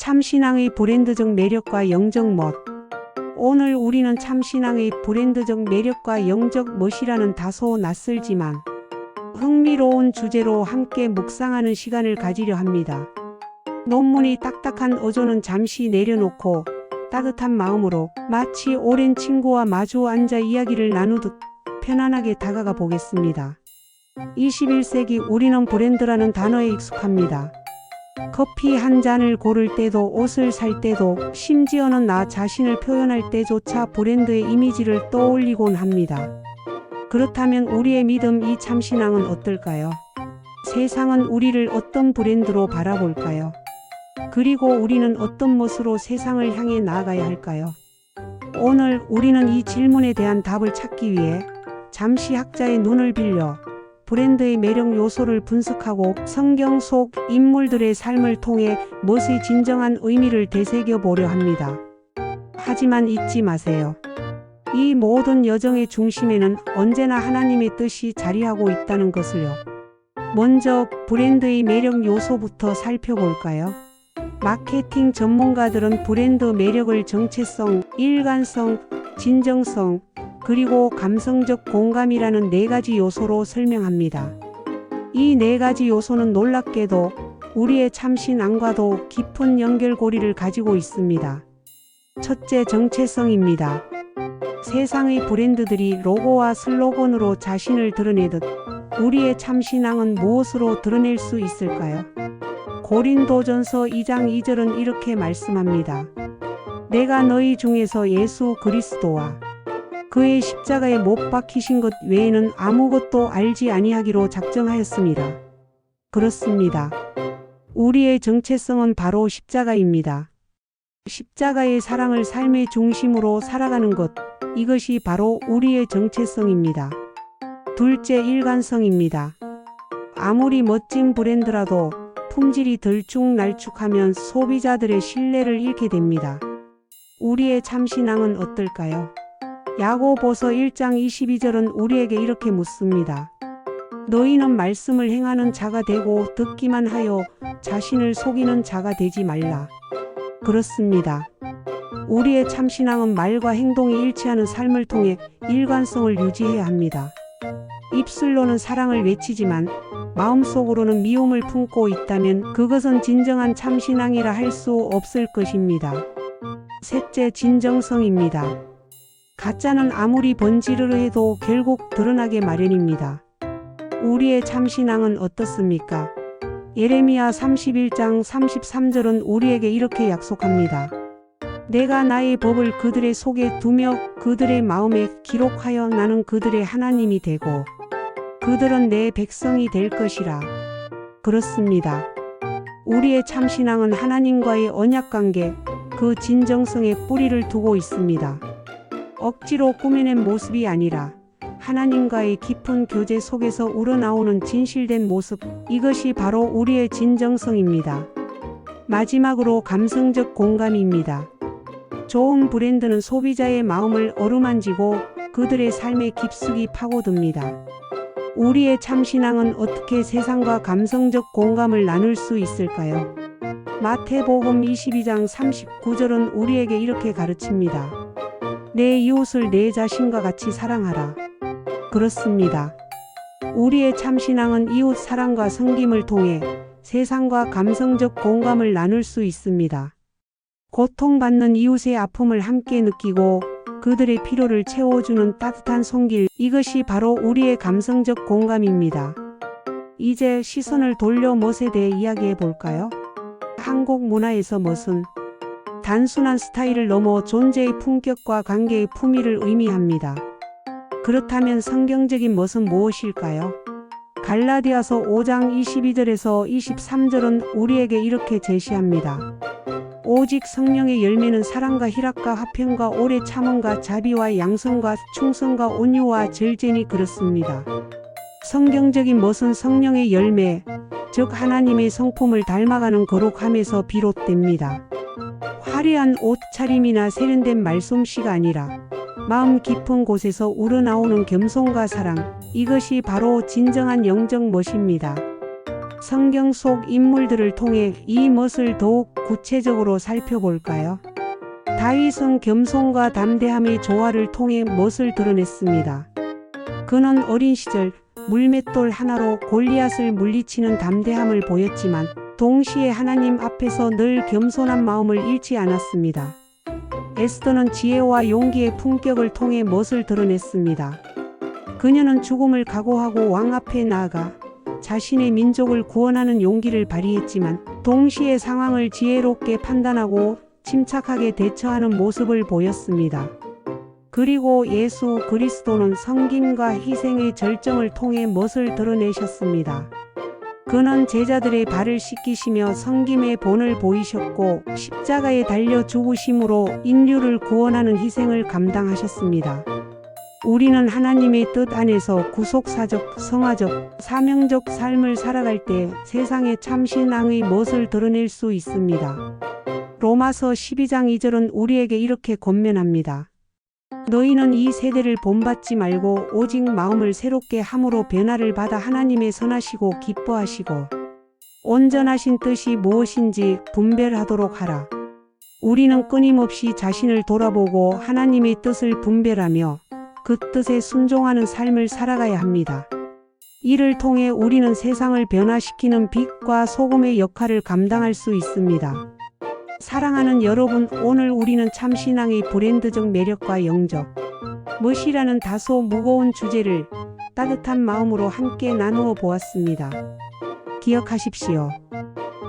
참신앙의 브랜드적 매력과 영적 멋. 오늘 우리는 참신앙의 브랜드적 매력과 영적 멋이라는 다소 낯설지만 흥미로운 주제로 함께 묵상하는 시간을 가지려 합니다. 논문이 딱딱한 어조는 잠시 내려놓고 따뜻한 마음으로 마치 오랜 친구와 마주 앉아 이야기를 나누듯 편안하게 다가가 보겠습니다. 21세기 우리는 브랜드라는 단어에 익숙합니다. 커피 한 잔을 고를 때도 옷을 살 때도 심지어는 나 자신을 표현할 때조차 브랜드의 이미지를 떠올리곤 합니다. 그렇다면 우리의 믿음 이 참신앙은 어떨까요? 세상은 우리를 어떤 브랜드로 바라볼까요? 그리고 우리는 어떤 멋으로 세상을 향해 나아가야 할까요? 오늘 우리는 이 질문에 대한 답을 찾기 위해 잠시 학자의 눈을 빌려 브랜드의 매력 요소를 분석하고 성경 속 인물들의 삶을 통해 멋의 진정한 의미를 되새겨 보려 합니다. 하지만 잊지 마세요. 이 모든 여정의 중심에는 언제나 하나님의 뜻이 자리하고 있다는 것을요. 먼저 브랜드의 매력 요소부터 살펴볼까요? 마케팅 전문가들은 브랜드 매력을 정체성, 일관성, 진정성, 그리고 감성적 공감이라는 네 가지 요소로 설명합니다. 이 네 가지 요소는 놀랍게도 우리의 참신앙과도 깊은 연결고리를 가지고 있습니다. 첫째, 정체성입니다. 세상의 브랜드들이 로고와 슬로건으로 자신을 드러내듯 우리의 참신앙은 무엇으로 드러낼 수 있을까요? 고린도전서 2장 2절은 이렇게 말씀합니다. 내가 너희 중에서 예수 그리스도와 그의 십자가에 못 박히신 것 외에는 아무것도 알지 아니하기로 작정하였습니다. 그렇습니다. 우리의 정체성은 바로 십자가입니다. 십자가의 사랑을 삶의 중심으로 살아가는 것, 이것이 바로 우리의 정체성입니다. 둘째, 일관성입니다. 아무리 멋진 브랜드라도 품질이 들쭉날쭉하면 소비자들의 신뢰를 잃게 됩니다. 우리의 참신앙은 어떨까요? 야고보서 1장 22절은 우리에게 이렇게 묻습니다. 너희는 말씀을 행하는 자가 되고 듣기만 하여 자신을 속이는 자가 되지 말라. 그렇습니다. 우리의 참신앙은 말과 행동이 일치하는 삶을 통해 일관성을 유지해야 합니다. 입술로는 사랑을 외치지만 마음속으로는 미움을 품고 있다면 그것은 진정한 참신앙이라 할 수 없을 것입니다. 셋째, 진정성입니다. 가짜는 아무리 번지르르 해도 결국 드러나게 마련입니다. 우리의 참신앙은 어떻습니까? 예레미야 31장 33절은 우리에게 이렇게 약속합니다. 내가 나의 법을 그들의 속에 두며 그들의 마음에 기록하여 나는 그들의 하나님이 되고 그들은 내 백성이 될 것이라. 그렇습니다. 우리의 참신앙은 하나님과의 언약 관계, 그 진정성에 뿌리를 두고 있습니다. 억지로 꾸며낸 모습이 아니라 하나님과의 깊은 교제 속에서 우러나오는 진실된 모습, 이것이 바로 우리의 진정성입니다. 마지막으로 감성적 공감입니다. 좋은 브랜드는 소비자의 마음을 어루만지고 그들의 삶에 깊숙이 파고듭니다. 우리의 참신앙은 어떻게 세상과 감성적 공감을 나눌 수 있을까요? 마태복음 22장 39절은 우리에게 이렇게 가르칩니다. 내 이웃을 내 자신과 같이 사랑하라. 그렇습니다. 우리의 참신앙은 이웃 사랑과 섬김을 통해 세상과 감성적 공감을 나눌 수 있습니다. 고통받는 이웃의 아픔을 함께 느끼고 그들의 필요를 채워주는 따뜻한 손길, 이것이 바로 우리의 감성적 공감입니다. 이제 시선을 돌려 멋에 대해 이야기해 볼까요? 한국 문화에서 멋은 단순한 스타일을 넘어 존재의 품격과 관계의 품위를 의미합니다. 그렇다면 성경적인 멋은 무엇일까요? 갈라디아서 5장 22절에서 23절은 우리에게 이렇게 제시합니다. 오직 성령의 열매는 사랑과 희락과 화평과 오래 참음과 자비와 양성과 충성과 온유와 절제니 그렇습니다. 성경적인 멋은 성령의 열매, 즉 하나님의 성품을 닮아가는 거룩함에서 비롯됩니다. 화려한 옷차림이나 세련된 말솜씨가 아니라 마음 깊은 곳에서 우러나오는 겸손과 사랑, 이것이 바로 진정한 영적 멋입니다. 성경 속 인물들을 통해 이 멋을 더욱 구체적으로 살펴볼까요? 다윗은 겸손과 담대함의 조화를 통해 멋을 드러냈습니다. 그는 어린 시절 물맷돌 하나로 골리앗을 물리치는 담대함을 보였지만 동시에 하나님 앞에서 늘 겸손한 마음을 잃지 않았습니다. 에스더는 지혜와 용기의 품격을 통해 멋을 드러냈습니다. 그녀는 죽음을 각오하고 왕 앞에 나아가 자신의 민족을 구원하는 용기를 발휘했지만 동시에 상황을 지혜롭게 판단하고 침착하게 대처하는 모습을 보였습니다. 그리고 예수 그리스도는 성김과 희생의 절정을 통해 멋을 드러내셨습니다. 그는 제자들의 발을 씻기시며 성김의 본을 보이셨고 십자가에 달려 죽으심으로 인류를 구원하는 희생을 감당하셨습니다. 우리는 하나님의 뜻 안에서 구속사적, 성화적, 사명적 삶을 살아갈 때 세상의 참신앙의 멋을 드러낼 수 있습니다. 로마서 12장 2절은 우리에게 이렇게 권면합니다. 너희는 이 세대를 본받지 말고 오직 마음을 새롭게 함으로 변화를 받아 하나님의 선하시고 기뻐하시고 온전하신 뜻이 무엇인지 분별하도록 하라. 우리는 끊임없이 자신을 돌아보고 하나님의 뜻을 분별하며 그 뜻에 순종하는 삶을 살아가야 합니다. 이를 통해 우리는 세상을 변화시키는 빛과 소금의 역할을 감당할 수 있습니다. 사랑하는 여러분, 오늘 우리는 참신앙의 브랜드적 매력과 영적, 멋이라는 다소 무거운 주제를 따뜻한 마음으로 함께 나누어 보았습니다. 기억하십시오.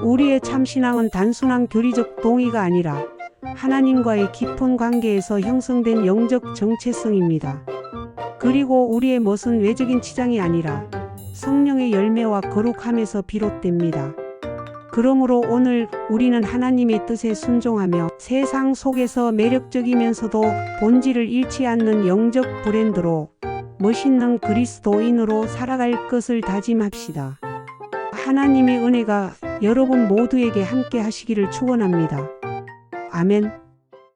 우리의 참신앙은 단순한 교리적 동의가 아니라 하나님과의 깊은 관계에서 형성된 영적 정체성입니다. 그리고 우리의 멋은 외적인 치장이 아니라 성령의 열매와 거룩함에서 비롯됩니다. 그러므로 오늘 우리는 하나님의 뜻에 순종하며 세상 속에서 매력적이면서도 본질을 잃지 않는 영적 브랜드로 멋있는 그리스도인으로 살아갈 것을 다짐합시다. 하나님의 은혜가 여러분 모두에게 함께 하시기를 축원합니다. 아멘.